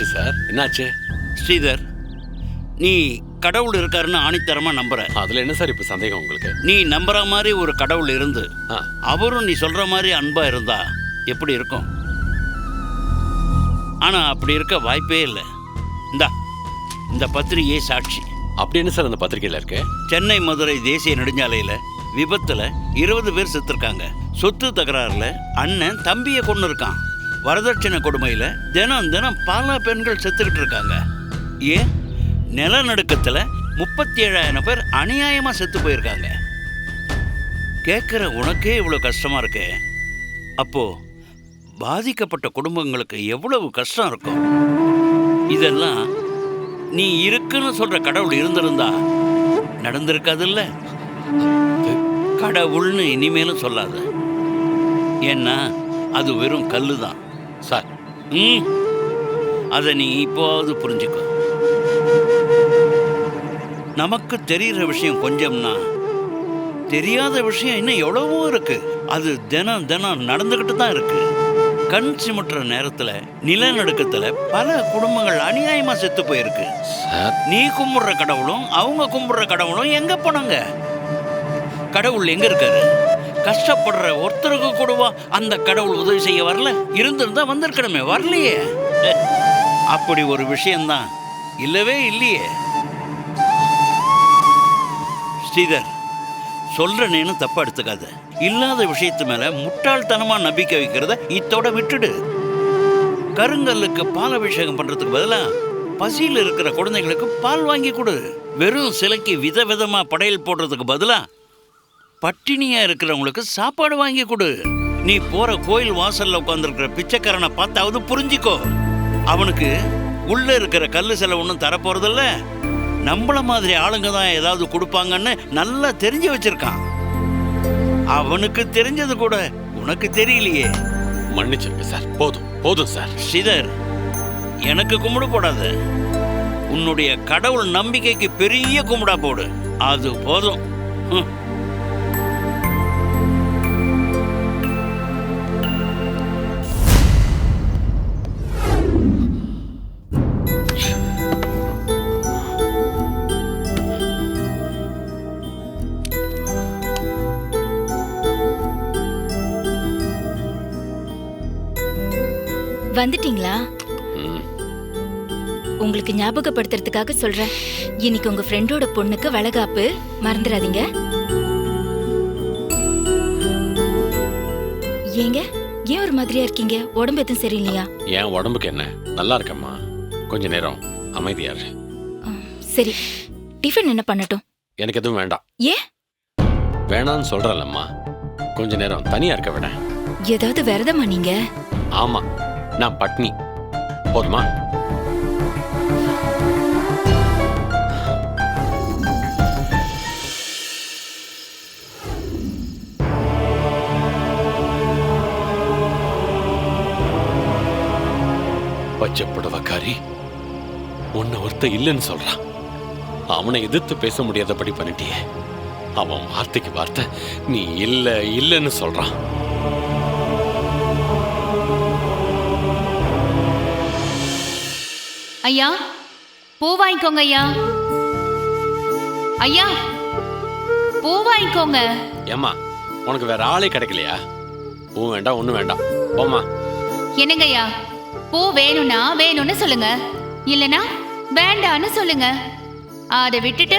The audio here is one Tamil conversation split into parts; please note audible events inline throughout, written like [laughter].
என்னாச்சு சார். என்னாச்சு? ஸ்ரீதர் நீ கடவுள் இருக்காருன்னு ஆணித்தரமா நம்புற. அதுல என்ன சார் இப்ப சந்தேகம் உங்களுக்கு? நீ நம்புற மாதிரி ஒரு கடவுள் இருந்து அவரும் நீ சொல்ற மாதிரி அன்பா இருந்தா எப்படி இருக்கும்? ஆனா அப்படி இருக்க வாய்ப்பே இல்லை. இந்தா இந்த பத்திரிகையே சாட்சி. அப்படி என்ன சார் அந்த பத்திரிக்கையில இருக்கு? சென்னை மதுரை தேசிய நெடுஞ்சாலையில விபத்துல இருபது பேர் செத்துருக்காங்க. சொத்து தகராறுல அண்ணன் தம்பியை கொண்டு இருக்கான் வரதட்சணை கொடுமையில் தினம் தினம் பல பெண்கள் செத்துக்கிட்டு இருக்காங்க. ஏன்? நிலநடுக்கத்தில் முப்பத்தி ஏழாயிரம் பேர் அநியாயமாக செத்து போயிருக்காங்க. கேட்குற உனக்கே இவ்வளோ கஷ்டமாக இருக்கு. அப்போது பாதிக்கப்பட்ட குடும்பங்களுக்கு எவ்வளவு கஷ்டம் இருக்கும்? இதெல்லாம் நீ இருக்குன்னு சொல்கிற கடவுள் இருந்திருந்தா நடந்திருக்காதுல்ல? கடவுள்னு இனிமேலும் சொல்லாத. ஏன்னா அது வெறும் கல்லு தான் சார். ம். அதை நீ இப்போவாவது புரிஞ்சுக்கோ. நமக்கு தெரிகிற விஷயம் கொஞ்சம்னா தெரியாத விஷயம் இன்னும் எவ்வளவோ இருக்கு. அது தினம் தினம் நடந்துக்கிட்டு தான் இருக்கு. கண் சிமிட்டுற நேரத்துல நிலநடுக்கத்துல பல குடும்பங்கள் அநியாயமா செத்து போயிருக்கு. நீ கும்பிடுற கடவுளும் அவங்க கும்பிடுற கடவுளும் எங்க போனாங்க? கடவுள் எங்க இருக்காரு? கஷ்டப்படுற ஒருத்தருக்கு கொடுவா. அந்த கடவுள் உதவி செய்ய வரல. இருந்திருந்தா வந்திருக்கணுமே வரலையே. அப்படி ஒரு விஷயம்தான். இல்லவே இல்லையே. ஸ்ரீதர் சொல்றேன்னு தப்பா எடுத்துக்காத. இல்லாத விஷயத்து மேல முட்டாள்தனமா நம்பிக்கை வைக்கிறத இத்தோட விட்டுடு. கருங்கல்லுக்கு பால் அபிஷேகம் பண்றதுக்கு பதிலா பசியில் இருக்கிற குழந்தைகளுக்கு பால் வாங்கி கொடு. வெறும் சிலைக்கு விதவிதமாக படையல் போடுறதுக்கு பதிலாக பட்டினியா இருக்கிறவங்களுக்கு சாப்பாடு வாங்கி கொடு. நீ போற கோயில் வாசல்ல உட்காந்துருக்கிற பிச்சைக்காரனை பார்த்தாவது புரிஞ்சிக்கோ. அவனுக்கு உள்ள இருக்கிற கல்லு சிலை ஒன்றும் தரப்போறதில்ல. நம்மள மாதிரி ஆளுங்க தான் ஏதாவது கொடுப்பாங்கன்னு நல்லா தெரிஞ்சு வச்சிருக்கான். அவனுக்கு தெரிஞ்சது கூட உனக்கு தெரியலையே. மன்னிச்சிருங்க சார். போதும் போதும் சார். ஸ்ரீதர் எனக்கு கும்பிடு போடாத. உன்னுடைய கடவுள் நம்பிக்கைக்கு பெரிய கும்பிடா போடு. அது போதும். வந்துட்டீங்களா? உங்களுக்கு ஞாபகப்படுத்துறதுக்காக சொல்றேன். இன்னைக்கு உங்க ஃப்ரெண்டோட பொண்ணுக்கு வளகாப்பு. மறந்துடாதீங்க ஏங்க ஏன் ஒரு மாதிரியா இருக்கீங்க? உடம்பு எதுவும் சரியில்லையா? என் உடம்புக்கு என்ன? நல்லா இருக்கம்மா. கொஞ்ச நேரம் அமைதியா இரு. சரி. டிஃபன் என்ன பண்ணட்டும்? எனக்கு எதுவும் வேண்டாம். ஏன்? வேணான்னு சொல்றேன்லம்மா. கொஞ்ச நேரம் தனியா இருக்க விட. ஏதாவது விரதமா நீங்க? ஆமா. நான் பட்னி. போதுமா? பச்சை உன்னை ஒருத்த இல்லைன்னு சொல்றான் அவனை எதிர்த்து பேச முடியாதபடி பண்ணிட்டியே. அவன் வார்த்தைக்கு வார்த்தை நீ இல்ல இல்லைன்னு சொல்றான் ஐயா பூ வாங்கிக்கோங்க ஐயா. ஐயா பூ வாங்கிக்கோங்க. ஏம்மா உனக்கு வேற ஆளே கிடைக்கலையா? பூ வேண்டாம் ஒன்றும் வேண்டாம். போம்மா. என்னங்கய்யா பூ வேணும்னா வேணும்னு சொல்லுங்க. இல்லனா வேண்டான்னு சொல்லுங்க. அதை விட்டுட்டு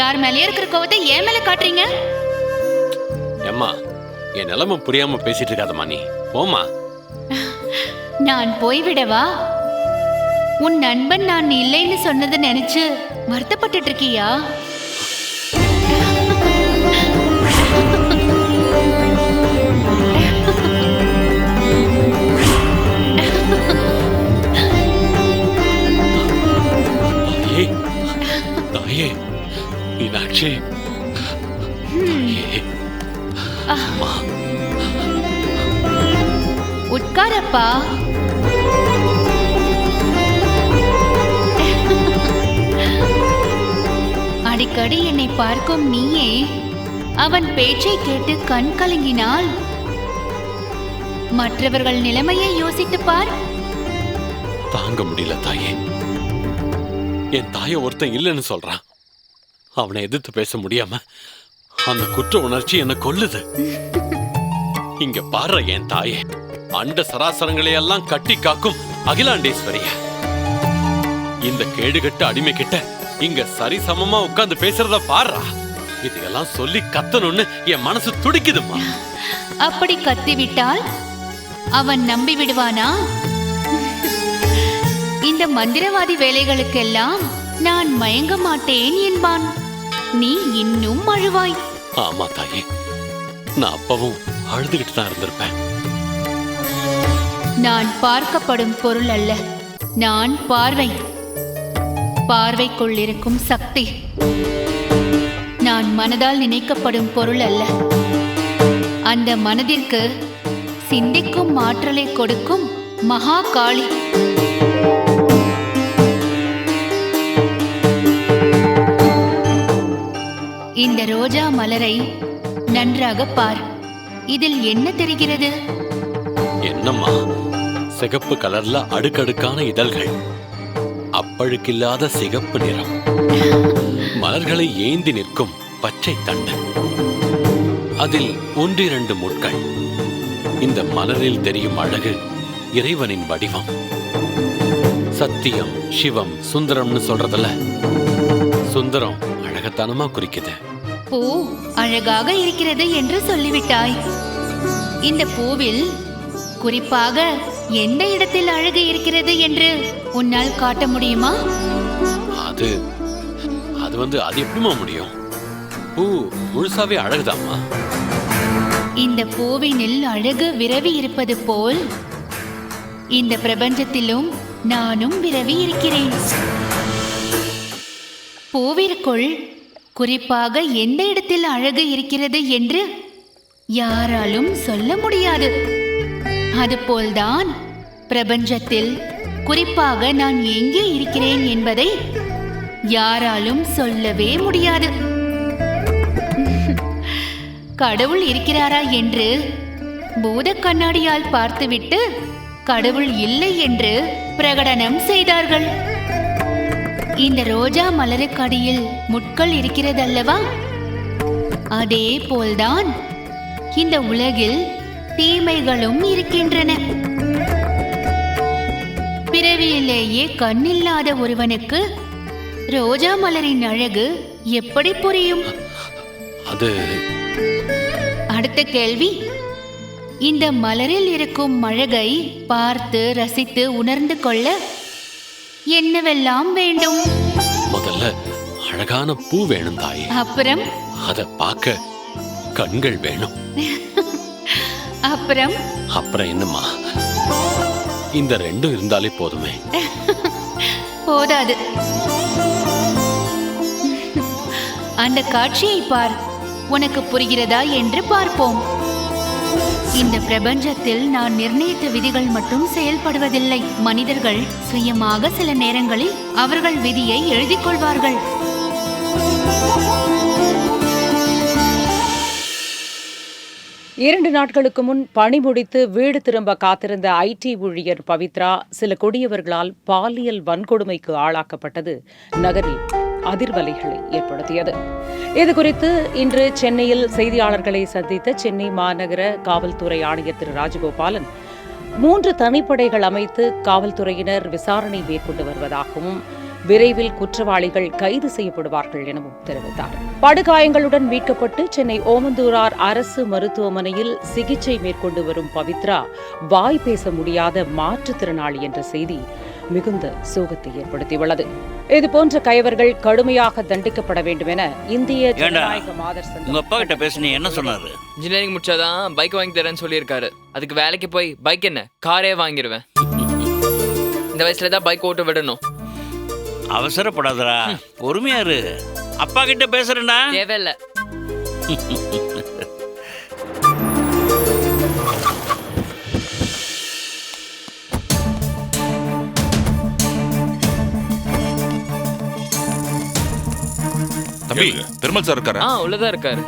யார் மேலயே இருக்கிற கோவத்தை ஏன் மேல காட்டுறீங்க? ஏம்மா என் நிலைமை புரியாம பேசிட்டு இருக்காதம்மா நீ. போம்மா. நான் போய்விடவா? உன் நண்பன் நான் இல்லைன்னு சொன்னதை நினைச்சு வருத்தப்பட்டுட்டு இருக்கியா தாயே மீனாட்சி. உட்காரப்பா. அடிக்கடி என்னை பார்க்கும் நீயே அவன் பேச்சை கேட்டு கண் கலங்கினாள். மற்றவர்கள் நிலைமையை யோசித்து பார். தாங்க முடியல தாயே. என் தாயை ஒருத்தன் இல்லைன்னு சொல்றான். அவனை எதிர்த்து பேச முடியாம அந்த குற்ற உணர்ச்சி என்ன கொல்லுது. இங்க பாரு என் தாயே அண்ட சராசரங்களை எல்லாம் கட்டி காக்கும் அகிலாண்டேஸ்வரிய. இந்த கேடுகட்ட அடிமை கிட்ட இங்க சரிசமமா உட்கார்ந்து பேசுறத பாருடா இதையெல்லாம் சொல்லி கத்தணும்னு என் மனசு துடிக்குதும்மா. அப்படி கத்திவிட்டால் அவன் நம்பி விடுவானா? இந்த மந்திரவாதி வேலைகளுக்கெல்லாம் நான் மயங்க மாட்டேன் என்பான். நீ இன்னும் அழுவாய். ஆமா தாயே நான் அப்பவும் அழுதுகிட்டு தான் இருந்திருப்பேன். நான் பார்க்கப்படும் பொருள் அல்ல நான் பார்வை. பார்வைக்குள் இருக்கும் சக்தி. நான் மனதால் நினைக்கப்படும் பொருள் அல்ல. அந்த மனதிற்கு சிந்திக்கும் ஆற்றலை கொடுக்கும் மகா காளி. இந்த ரோஜா மலரை நன்றாக பார். இதில் என்ன தெரிகிறது? என்னம்மா? சிகப்பு கலர்ல அடுக்கடுக்கான இதழ்கள். அப்பழுக்கில்லாத சிகப்பு நிறம். மலர்களை ஏந்தி நிற்கும் பச்சை தண்டு. அதில் ஒன்றிரண்டு முட்கள். இந்த மலரில் தெரியும் அழகு இறைவனின் வடிவம். சத்தியம் சிவம் சுந்தரம்னு சொல்றதுல சுந்தரம் அழகத்தனமா குறிக்குது. பூ அழகாக இருக்கிறது என்று சொல்லிவிட்டாய். இந்த பூவில் குறிப்பாக எந்த இடத்தில் அழகு இருக்கிறது என்று உன்னால் காட்ட முடியுமா? அது அது வந்து அது எப்படிம்மா முடியும்? பூ முழுசாவே அழகுதாம்மா. இந்த பூவினில் அழகு விரவி இருப்பது போல் இந்த பிரபஞ்சத்திலும் நானும் விரவி இருக்கிறேன். பூவிற்குள் குறிப்பாக எந்த இடத்தில் அழகு இருக்கிறது என்று யாராலும் சொல்ல முடியாது. அதுபோல்தான் பிரபஞ்சத்தில் குறிப்பாக நான் எங்கே இருக்கிறேன் என்பதை யாராலும் சொல்லவே முடியாது. கடவுள் இருக்கிறாரா என்று பூத கண்ணாடியால் பார்த்துவிட்டு கடவுள் இல்லை என்று பிரகடனம் செய்தார்கள். இந்த ரோஜா மலருக்கடியில் முட்கள் இருக்கிறதல்லவா? அதே போல்தான் இந்த உலகில் தீமைகளும் இருக்கின்றன. பிறவியிலேயே கண்ணில்லாத ஒருவனுக்கு ரோஜா மலரின் அழகு எப்படி புரியும்? அது அடுத்த கேள்வி. இந்த மலரில் இருக்கும் அழகை பார்த்து ரசித்து உணர்ந்து கொள்ள என்னவெல்லாம் வேண்டும்? முதல்ல அழகான பூ வேணும் தாயே. அப்புறம்? அத பார்க்க கண்கள் வேணும். அப்புறம்? அப்புறம் என்னம்மா? இந்த ரெண்டும் இருந்தாலே போதுமே. போதாது. அந்த காட்சியை பார். உனக்கு புரிகிறதா என்று பார்ப்போம். இந்த பிரபஞ்சத்தில் நான் நிர்ணயித்த விதிகள் மட்டும் செயல்படுவதில்லை. மனிதர்கள் சுயமாக சில நேரங்களில் அவர்கள் விதியை எழுதிக் கொள்வார்கள். இரண்டு நாட்களுக்கு முன் பணி முடித்து வீடு திரும்ப காத்திருந்த ஐடி ஊழியர் பவித்ரா சில கொடியவர்களால் பாலியல் வன்கொடுமைக்கு ஆளாக்கப்பட்டது. நகரில் அதிர்வலைகளை ஏற்படுத்தியது. இதுகுறித்து இன்று சென்னையில் செய்தியாளர்களை சந்தித்த சென்னை மாநகர காவல்துறை ஆணையர் திரு ராஜகோபாலன் மூன்று தனிப்படைகள் அமைத்து காவல்துறையினர் விசாரணை மேற்கொண்டு வருவதாகவும் விரைவில் குற்றவாளிகள் கைது செய்யப்படுவார்கள் எனவும் தெரிவித்தார். படுகாயங்களுடன் மீட்கப்பட்டு சென்னை ஓமந்தூரார் அரசு மருத்துவமனையில் சிகிச்சை மேற்கொண்டு வரும் பவித்ரா வாய் பேச முடியாத மாற்றுத்திறனாளி என்ற செய்தி மிகுந்த சோகத்தை ஏற்படுத்தியுள்ளது. இதுபோன்ற கயவர்கள் கடுமையாக தண்டிக்கப்பட வேண்டும் என இந்திய? ஜனநாயக மாதர் உங்க சங்கம் அப்பா கிட்ட பேசுனீ என்ன சொன்னாரு? இன்ஜினியரிங் முடிச்சாதான் பைக் வாங்கி தரேன்னு சொல்லியிருக்காரு. அதுக்கு வேலைக்கு போய் பைக் என்ன? காரே வாங்கிடுவேன் இந்த வயசுல தான் பைக் ஓட்ட விடணும். அவசரப்படாதடா. பொறுமையா இரு. அப்பா கிட்ட பேசுறேன்டா. தேவையில்ல. தம்பி பெருமாள் சார் இருக்காரா? ஆ உள்ளதான் இருக்காரு.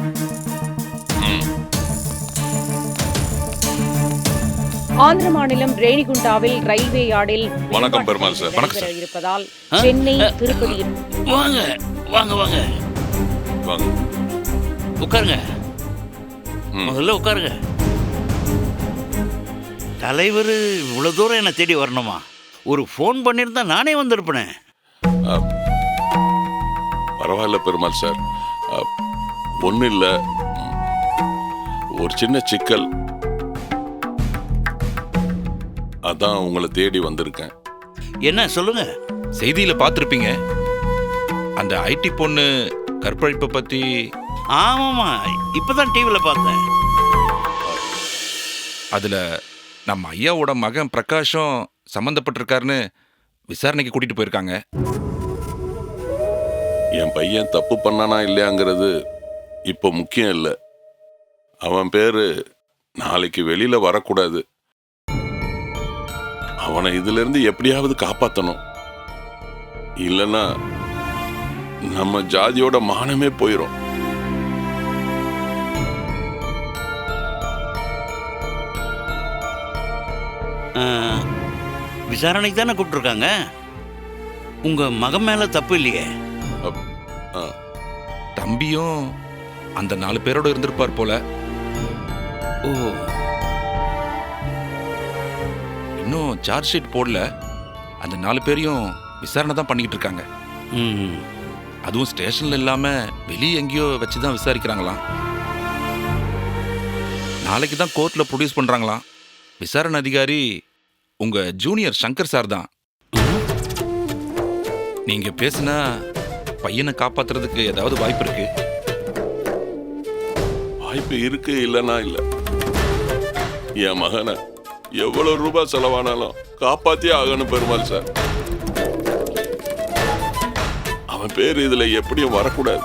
ஆந்திர மாநிலம் ரேணிகுண்டாவில் ரயில்வே யார்டில் வணக்கம் பெருமாள் சார். வணக்கம் சார். இருப்பதால் சென்னை திருப்பதி. வாங்க வாங்க வாங்க. வாங்க. உட்காருங்க. முதல்ல உட்காருங்க. தலைவர் இவ்வளோ தூரம் என்னை தேடி வரணுமா? ஒரு ஃபோன் பண்ணியிருந்தா நானே வந்திருப்பேனே. பரவாயில்ல பெருமாள் சார். ஒன்றும் இல்லை. ஒரு சின்ன சிக்கல். அதான் உங்களை தேடி வந்திருக்கேன். என்ன சொல்லுங்க. செய்தியில பார்த்துருப்பீங்க. அந்த ஐடி பொண்ணு கற்பழிப்பை பத்தி. ஆமாம்மா இப்பதான் டிவியில் பார்த்தேன். அதுல நம்ம ஐயாவோட மகன் பிரகாஷும் சம்மந்தப்பட்டிருக்காருன்னு விசாரணைக்கு கூட்டிட்டு போயிருக்காங்க. என் பையன் தப்பு பண்ணானா இல்லையாங்கிறது இப்போ முக்கியம் இல்லை. அவன் பேரு நாளைக்கு வெளியில வரக்கூடாது. அவனை இதுல இருந்து எப்படியாவது காப்பாத்தணும். இல்லைன்னா நம்ம ஜாதியோட மானமே போயிடும் விசாரணைக்கு தானே கூப்பிட்ருக்காங்க உங்கள் மகன் மேலே தப்பு இல்லையே. தம்பியும் அந்த நாலு பேரோட இருந்திருப்பார் போல. ஓ சார்ஜ் ஷீட் போடல அந்த நாலு பேரையும் விசாரணை தான் பண்ணிக்கிட்டு இருக்காங்க. ம் அதுவும் ஸ்டேஷன்ல இல்லாம வெளியே எங்கேயோ வச்சு தான் விசாரிக்கிறாங்களாம். நாளைக்கு தான் கோர்ட்ல ப்ரொடியூஸ் பண்றாங்களாம். விசாரணை அதிகாரி உங்க ஜூனியர் சங்கர் சார் தான். நீங்க பேசுனா பையனை காப்பாத்துறதுக்கு ஏதாவது வாய்ப்பு இருக்கு? வாய்ப்பு இருக்கு இல்லைன்னா இல்ல. என் மகனை எவ்வளவு ரூபாய் செலவானாலும் காப்பாத்தியே ஆகணும் பெருமாள் சார். அவன் பேர் இதுல எப்படியும் வரக்கூடாது.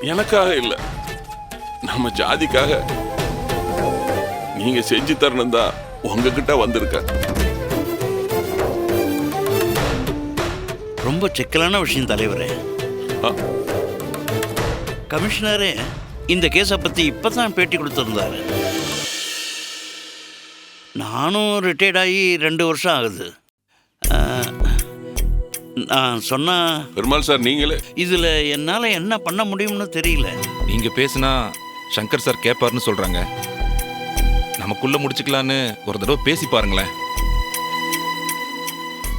எனக்காக இல்ல. நம்ம ஜாதிக்காக. நீங்க செஞ்சு தரணும் தான் உங்ககிட்ட வந்திருக்கேன். ரொம்ப சிக்கலான விஷயம் தலைவரே. கமிஷனரே இந்த கேஸை பற்றி இப்போ தான் பேட்டி கொடுத்துருந்தாரு. நானும் ரிட்டையர்ட் ஆகி ரெண்டு வருஷம் ஆகுது. நான் சொன்னா பெருமாள் சார் நீங்களே. இதில் என்னால் என்ன பண்ண முடியும்னு தெரியல. நீங்க பேசுனா சங்கர் சார் கேட்பாருன்னு சொல்றாங்க. நமக்குள்ள முடிச்சுக்கலான்னு ஒரு தடவை பேசி பாருங்களேன்.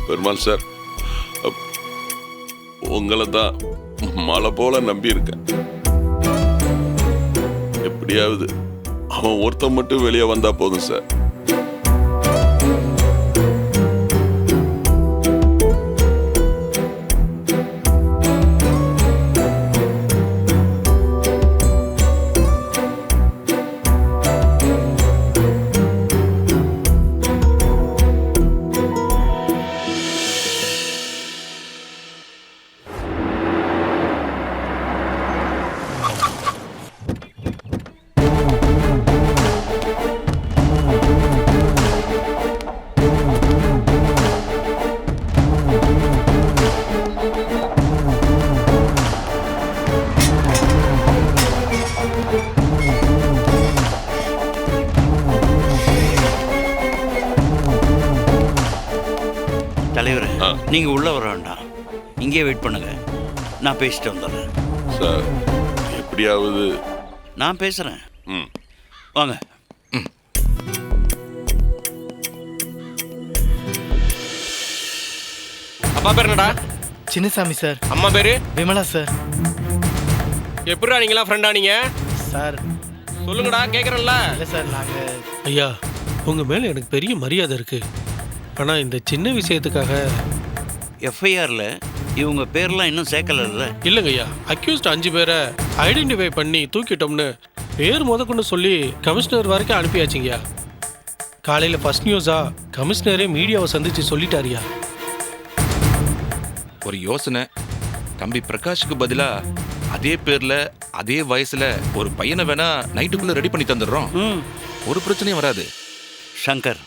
பெருமாள் சார் அப், உங்களை தான் மலை போல நம்பி இருக்கேன் எப்படியாவது அவன் ஒருத்தன் மட்டும் வெளியே வந்தா போதும் சார். நீங்கள் உள்ளே வர வேண்டாம். இங்கே வெயிட் பண்ணுங்க. நான் பேசிட்டு வந்துடுறேன். சார் எப்படியாவது நான் பேசுகிறேன் ம். வாங்க. அப்பா பேர் என்னடா? சின்னசாமி சார். அம்மா பேரு? விமலா சார். எப்படிடா நீங்களாம் ஃப்ரெண்டா நீங்க? சார். சொல்லுங்கடா கேக்குறேன்ல. இல்லை சார் நாங்கள் ஐயா உங்க மேல எனக்கு பெரிய மரியாதை இருக்கு. ஆனா இந்த சின்ன விஷயத்துக்காக எஃப்ஐஆரில் இவங்க பேர்லாம் இன்னும் சேர்க்கலைல்ல? இல்லைங்க ஐயா அக்யூஸ்ட் அஞ்சு பேரை ஐடென்டிஃபை பண்ணி தூக்கிட்டோம்னு பேர் முதற்கொண்டு சொல்லி கமிஷனர் வரைக்கும் அனுப்பியாச்சுங்கய்யா. காலையில் ஃபர்ஸ்ட் நியூஸா கமிஷனரே மீடியாவை சந்திச்சு சொல்லிட்டாருயா ஒரு யோசனை. தம்பி பிரகாஷுக்கு பதிலா அதே பேர்ல அதே வயசுல ஒரு பையனை வேணா நைட்டுக்குள்ள ரெடி பண்ணி தந்துடுறோம். ஒரு பிரச்சனையும் வராது. சங்கர்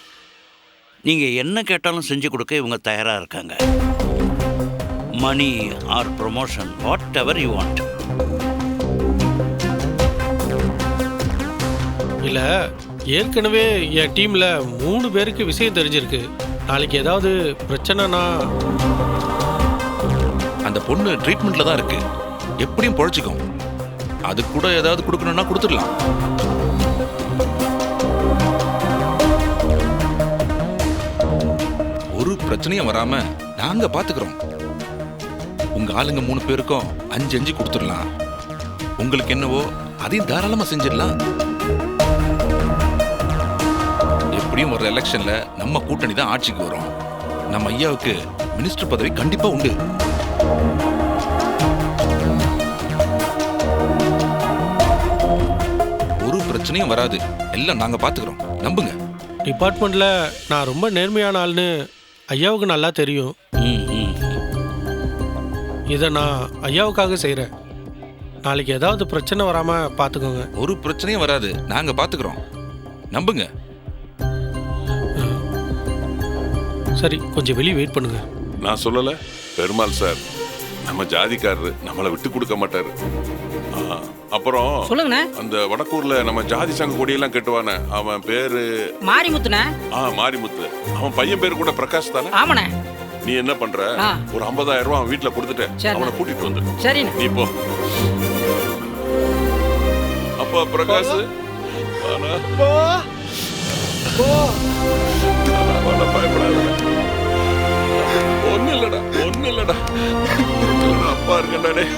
நீங்கள் என்ன கேட்டாலும் செஞ்சு கொடுக்க இவங்க தயாராக இருக்காங்க. Money or promotion whatever you want இல்லை ஏற்கனவே என் டீமில் மூணு பேருக்கு விஷயம் தெரிஞ்சிருக்கு. நாளைக்கு ஏதாவது பிரச்சனைனா? அந்த பொண்ணு ட்ரீட்மெண்ட்ல தான் இருக்கு. எப்படியும் பொழைச்சிக்கும். அது கூட ஏதாவது கொடுக்கணும்னா கொடுத்துடலாம். ஒரு பிரச்சனையும் வராம நாங்க பாத்துக்கிறோம். உங்க ஆளுங்க மூணு பேருக்கும் அஞ்சு அஞ்சு கொடுத்துடலாம். உங்களுக்கு என்னவோ அதையும் தாராளமா செஞ்சிடலாம். எப்படியும் ஒரு எலெக்ஷன்ல நம்ம கூட்டணி தான் ஆட்சிக்கு வரும். நம்ம ஐயாவுக்கு மினிஸ்டர் பதவி கண்டிப்பா உண்டு. ஒரு பிரச்சனையும் வராது. எல்லாம் நாங்க பாத்துக்கிறோம். நம்புங்க. டிபார்ட்மெண்ட்டில் நான் ரொம்ப நேர்மையான ஆள்னு ஐயாவுக்கு நல்லா தெரியும். இதை நான் ஐயாவுக்காக செய்கிறேன் நாளைக்கு ஏதாவது பிரச்சனை வராமல் பார்த்துக்கோங்க ஒரு பிரச்சனையும் வராது. நாங்க பாத்துக்கிறோம். நம்புங்க. சரி கொஞ்சம் வெளியே வெயிட் பண்ணுங்க. நான் சொல்லல. பெருமாள் சார் நம்ம ஜாதிக்காரரு நம்மளை விட்டு கொடுக்க மாட்டாரு. ஆ, அப்புறம் சொல்லுங்கண்ணே. அந்த வடக்கூர்ல நம்ம ஜாதி சங்க கொடியெல்லாம் கட்டுவானே அவன் பேரு மாரிமுத்துண்ணே. ஆ மாரிமுத்து. அவன் பையன் பேரு கூட பிரகாஷ் தானே? ஆமாண்ணே. நீ என்ன பண்ற? ஆ. ஒரு 50000 ரூபாய் அவன் வீட்டுல கொடுத்துட்டு சரி. அவனை கூட்டிட்டு வந்து. சரிண்ணே. நீ போ. அப்பா பிரகாஷ். ஆனா ஆனா, பயப்படாதடா. ஒண்ணும் இல்லடா ஒண்ணும் இல்லடா. இல்லடா, அப்பா இருக்கண்டா டேய்.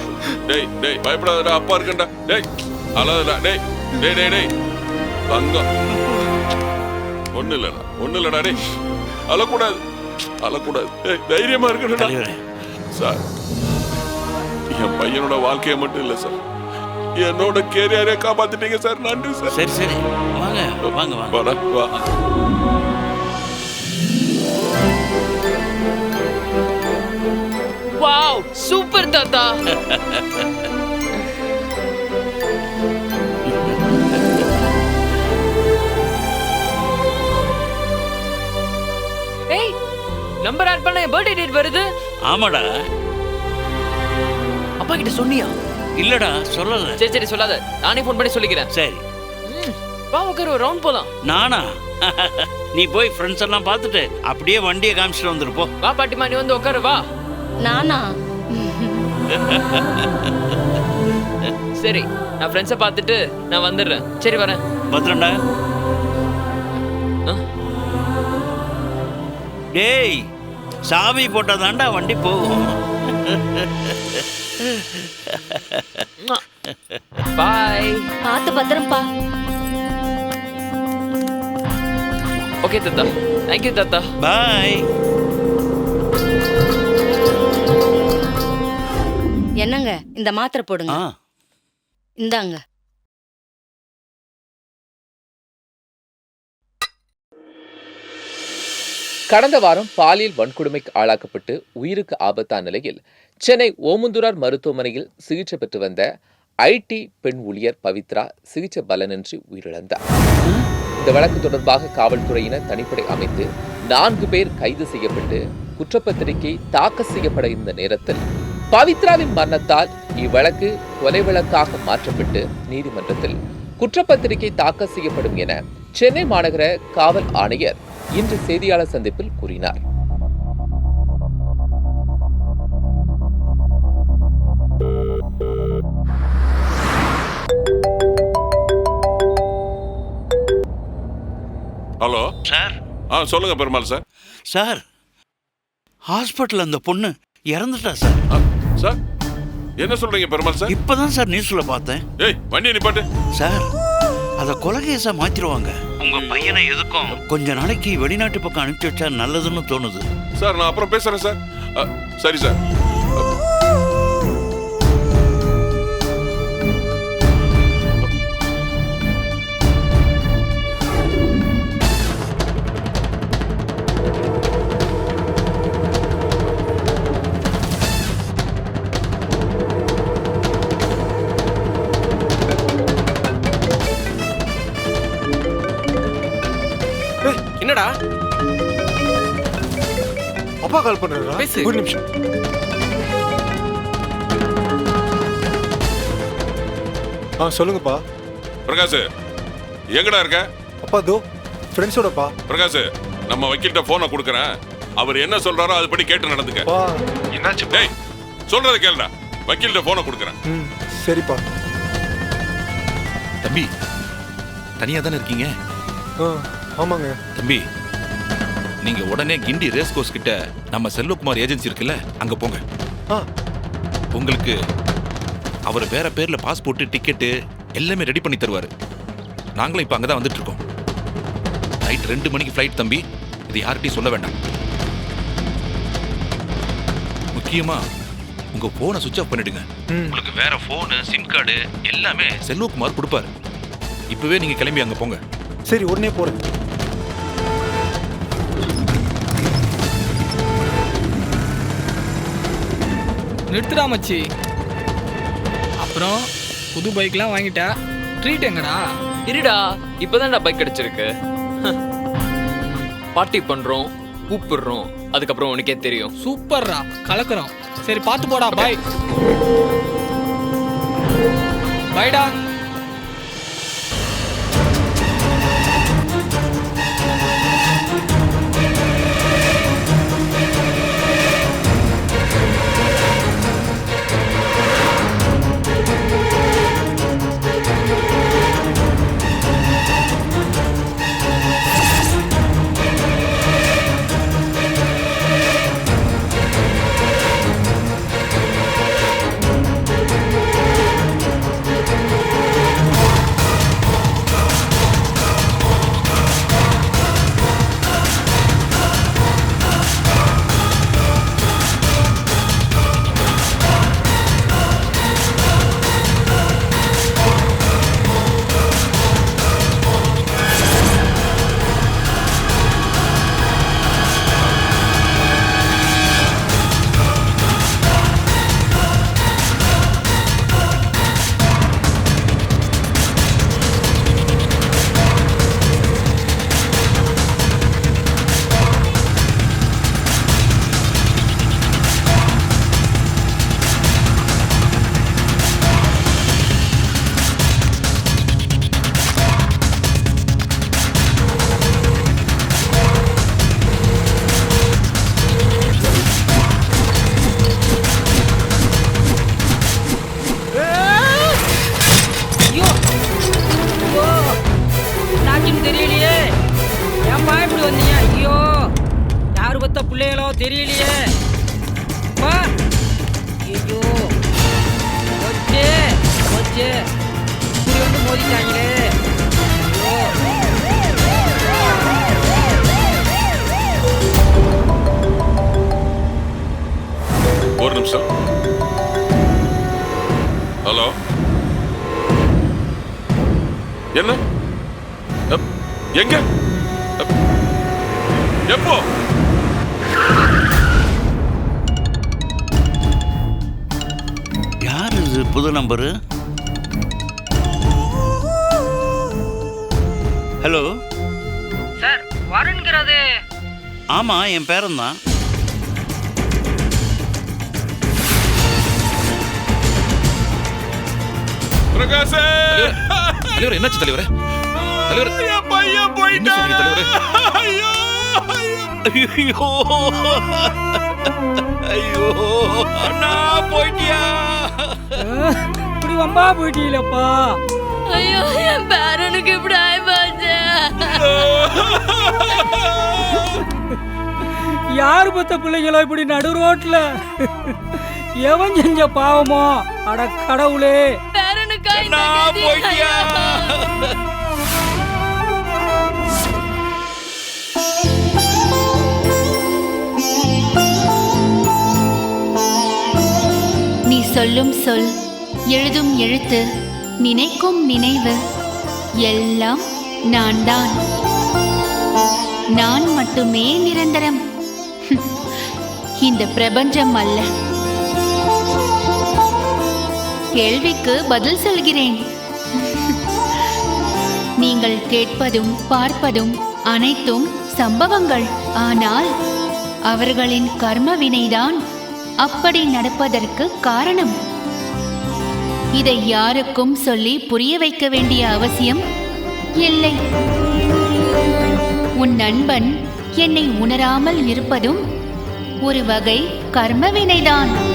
டேய் டேய் பயப்படாதடா அப்பா இருக்கண்டா. டேய் அழாதடா டேய். டேய் டேய் டேய். தங்கம். ஒண்ணும் இல்லடா ஒண்ணும் இல்லடா டேய். அழக்கூடாது. அழக்கூடாது. தைரியமா இருக்கணும்டா. தலைவரே. சார் என் பையனோட வாழ்க்கையை மட்டும் இல்ல சார். என்னோட கேரியரே காப்பாத்திட்டீங்க சார். நன்றி சார். சரி சரி. வாங்க வாங்க வாங்க. வா. வாவ் சூப்பர் தாத்தா. [laughs] நம்பர் ஆட் பண்ண பர்த்டே டேட் வருது. ஆமாடா. அப்பா கிட்ட சொன்னியா? இல்லடா சொல்லல. சரி சரி சொல்லாத. நானே ஃபோன் பண்ணி சொல்லிக்கிறேன். சரி. வா உட்காரு ஒரு ரவுண்ட் போலாம். நானா? [laughs] நீ போய் ஃப்ரெண்ட்ஸ் எல்லாம் பார்த்துட்டு அப்படியே வண்டியை காமிச்சிட்டு வந்துரு போ. வா பாட்டிமா நீ வந்து உட்காரு வா. நானா? சரி நான் ஃப்ரெண்ட்ஸை பார்த்துட்டு நான் வந்துடுறேன். சரி வரேன். பத்திரம்டா. ஆ. சாவி போட்டாதான்டா வண்டி போகும். பாய். பார்த்து பத்திரம்ப்பா ஓகே தாத்தா. தேங்க்யூ தாத்தா. பாய். என்னங்க? இந்த மாத்திரை போடுங்க. ஆ. இந்தாங்க. கடந்த வாரம் பாலியல் வன்கொடுமைக்கு ஆளாக்கப்பட்டு உயிருக்கு ஆபத்தான நிலையில் சென்னை ஓமுந்துரார் மருத்துவமனையில் சிகிச்சை பெற்று வந்த ஐடி பெண் ஊழியர் பவித்ரா சிகிச்சை பலனின்றி உயிரிழந்தார். இந்த வழக்கு தொடர்பாக காவல்துறையினர் தனிப்படை அமைத்து நான்கு பேர் கைது செய்யப்பட்டு குற்றப்பத்திரிகை தாக்கல் செய்யப்பட இருந்த நேரத்தில் பவித்ராவின் மரணத்தால் இவ்வழக்கு கொலை வழக்காக மாற்றப்பட்டு நீதிமன்றத்தில் குற்றப்பத்திரிகை தாக்கல் செய்யப்படும் என சென்னை மாநகர காவல் ஆணையர் இன்று செய்தியாளர் சந்திப்பில் கூறினார். ஹலோ. சார். ஆ சொல்லுங்க பெருமாள் சார். சார் ஹாஸ்பிட்டல் அந்த பொண்ணு இறந்துட்டா சார். சார் என்ன சொல்றீங்க பெருமாள் சார்? இப்பதான் சார் நியூஸ்ல பார்த்தேன். ஏய் வண்டி நிப்பாட்டு. சார் அதை கொலை கேஸா மாத்திருவாங்க. உங்க பையனை எதுக்கும்? கொஞ்ச நாளைக்கு வெளிநாட்டு பக்கம் அனுப்பிச்சு வச்சா நல்லதுன்னு தோணுது. சார் நான் அப்புறம் பேசுறேன் சார். சரி சார். கால் பண்றாரா பேசு. ஒரு நிமிஷம். ஆ சொல்லுங்கப்பா. பிரகாஷ் எங்கடா இருக்க? அப்பா தோ ஃப்ரெண்ட்ஸோடப்பா பிரகாஷ் நம்ம வக்கீல்கிட்ட போனை கொடுக்குறேன். அவர் என்ன சொல்றாரோ அதுபடி கேட்டு நடந்துக்க. பா என்னாச்சு டேய் சொல்றத கேளுடா. வக்கீல்கிட்ட போனை கொடுக்குறேன். ம் சரிப்பா. தம்பி தனியா தானே இருக்கீங்க? ஆ ஆமாங்க. தம்பி நீங்க உடனே கிண்டி ரேஸ் கோர்ஸ் கிட்ட நம்ம செல்வகுமார் ஏஜென்சி இருக்குல்ல அங்க போங்க. உங்களுக்கு அவர் வேற பேர்ல பாஸ்போர்ட் டிக்கெட்டு எல்லாமே ரெடி பண்ணி தருவாரு. நாங்களும் இப்ப அங்கதான் வந்துட்டு இருக்கோம் நைட் ரெண்டு மணிக்கு ஃப்ளைட் தம்பி இது யார்கிட்டயும் சொல்ல வேண்டாம். முக்கியமா உங்க போனை சுவிட்ச் ஆஃப் பண்ணிடுங்க. உங்களுக்கு வேற போனு சிம் கார்டு எல்லாமே செல்வகுமார் கொடுப்பாரு. இப்பவே நீங்க கிளம்பி அங்க போங்க. சரி உடனே போறேன். நிறுத்துடா மச்சி. அப்புறம் புது பைக்லாம் வாங்கிட்டா ட்ரீட் எங்கடா? இருடா இப்பதான்டா பைக் கிடைச்சிருக்கு. பார்ட்டி பண்றோம் கூப்பிடுறோம் அதுக்கப்புறம் உனக்கே தெரியும். சூப்பர்ரா கலக்குறோம். சரி பார்த்து போடா பாய் பாய்டா என்ன? எங்க? எப்போ? யார் இது புது நம்பரு? ஹலோ? சார் வருண்கிறது. ஆமா என் பேரன் தான் பிரகாஷ் தலைவர் என்னாச்சு தலைவர்? தலைவர். என் பையன் போயிட்டான் சொல்றீங்க தலைவரே? ஐயோ ஐயோ. ஐயோ அண்ணா போயிட்டியா? இப்படி வம்பா போயிட்டீங்களப்பா. ஐயோ என் பேரனுக்கு இப்படி ஆயிப்போச்சு. யாரு பத்த பிள்ளைங்களோ இப்படி நடு ரோட்ல? எவன் செஞ்ச பாவமோ? அட கடவுளே. நீ சொல்லும் சொல் எழுதும் எழுத்து நினைக்கும் நினைவு எல்லாம் நான் தான் நான் மட்டுமே நிரந்தரம். [laughs] இந்த பிரபஞ்சம் அல்ல. கேள்விக்கு பதில் சொல்கிறேன். நீங்கள் கேட்பதும் பார்ப்பதும் அனைத்தும் சம்பவங்கள். ஆனால் அவர்களின் கர்ம வினைதான் அப்படி நடப்பதற்கு காரணம். இதை யாருக்கும் சொல்லி புரிய வைக்க வேண்டிய அவசியம் இல்லை. உன் நண்பன் என்னை உணராமல் இருப்பதும் ஒரு வகை கர்ம வினைதான்.